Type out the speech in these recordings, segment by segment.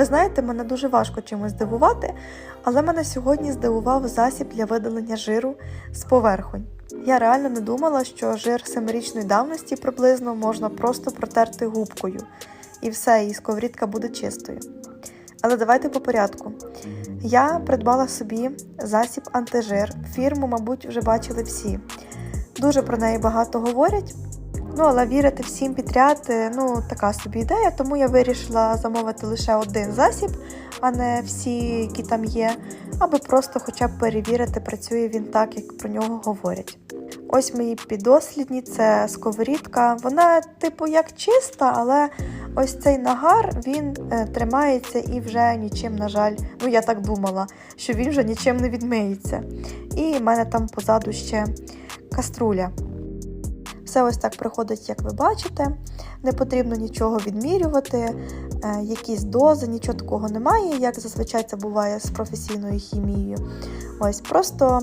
Ви знаєте, мене дуже важко чимось здивувати, але мене сьогодні здивував засіб для видалення жиру з поверхонь. Я реально не думала, що жир семирічної давності приблизно можна просто протерти губкою, і все, і сковорідка буде чистою. Але давайте по порядку. Я придбала собі засіб антижир. Фірму, мабуть, вже бачили всі. Дуже про неї багато говорять. Ну, але вірити всім підряд, е, ну, така собі ідея, тому я вирішила замовити лише один засіб, а не всі, які там є, аби просто хоча б перевірити, працює він так, як про нього говорять. Ось мої підослідні, це сковорідка. Вона, типу, як чиста, але ось цей нагар він е, тримається і вже нічим, на жаль, ну я так думала, що він вже нічим не відмиється. І в мене там позаду ще каструля. Все ось так приходить, як ви бачите. Не потрібно нічого відмірювати, е, якісь дози, нічого такого немає, як зазвичай це буває з професійною хімією. Ось просто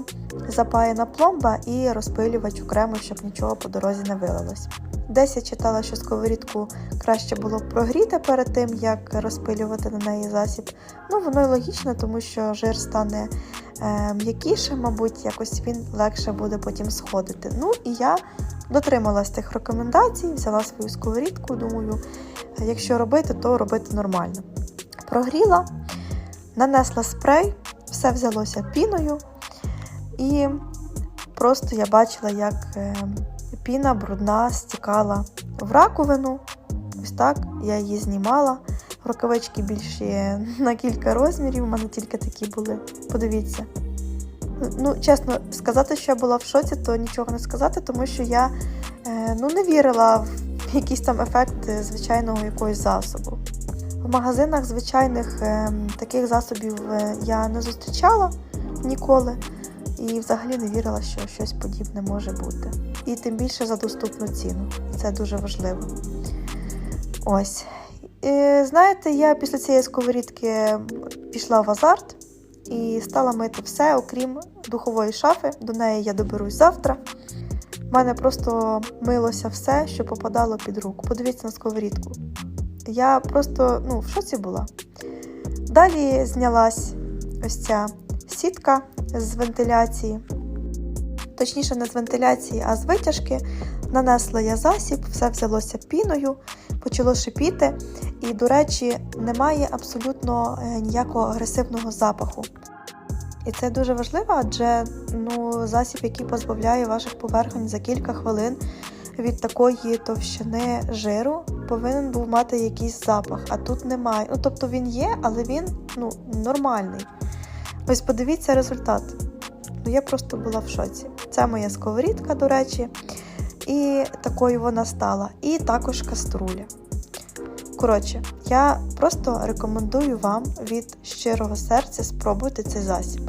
запаяна пломба і розпилювач окремо, щоб нічого по дорозі не вилилось. Десь я читала, що сковорідку краще було б прогріти перед тим, як розпилювати на неї засіб. Ну, воно й логічно, тому що жир стане е, м'якіше, мабуть, якось він легше буде потім сходити. Ну і я дотрималась тих рекомендацій, взяла свою сковорідку, думаю, якщо робити, то робити нормально. Прогріла, нанесла спрей, все взялося піною, і просто я бачила, як е, піна брудна стікала в раковину. Ось так я її знімала. Рукавички більші на кілька розмірів, у мене тільки такі були. Подивіться. Ну, чесно, сказати, що я була в шоці, то нічого не сказати, тому що я е, ну, не вірила в якийсь там ефект е, звичайного якогось засобу. В магазинах звичайних е, таких засобів е, я не зустрічала ніколи і взагалі не вірила, що щось подібне може бути. І тим більше за доступну ціну. Це дуже важливо. Ось. І, знаєте, я після цієї сковорідки пішла в азарт і стала мити все, окрім духової шафи. До неї я доберусь завтра. У мене просто милося все, що попадало під руку. Подивіться на сковорідку. Я просто ну, в шоці була. Далі знялась ось ця сітка з вентиляції. Точніше, не з вентиляції, а з витяжки. Нанесла я засіб, все взялося піною, почало шипіти. І, до речі, немає абсолютно е, ніякого агресивного запаху. І це дуже важливо, адже ну, засіб, який позбавляє ваших поверхонь за кілька хвилин від такої товщини жиру, повинен був мати якийсь запах, а тут немає. Ну, тобто він є, але він ну, нормальний. Ось подивіться результат. Ну, я просто була в шоці. Це моя сковорідка, до речі, і такою вона стала. І також каструля. Коротше, я просто рекомендую вам від щирого серця спробуйте цей засіб.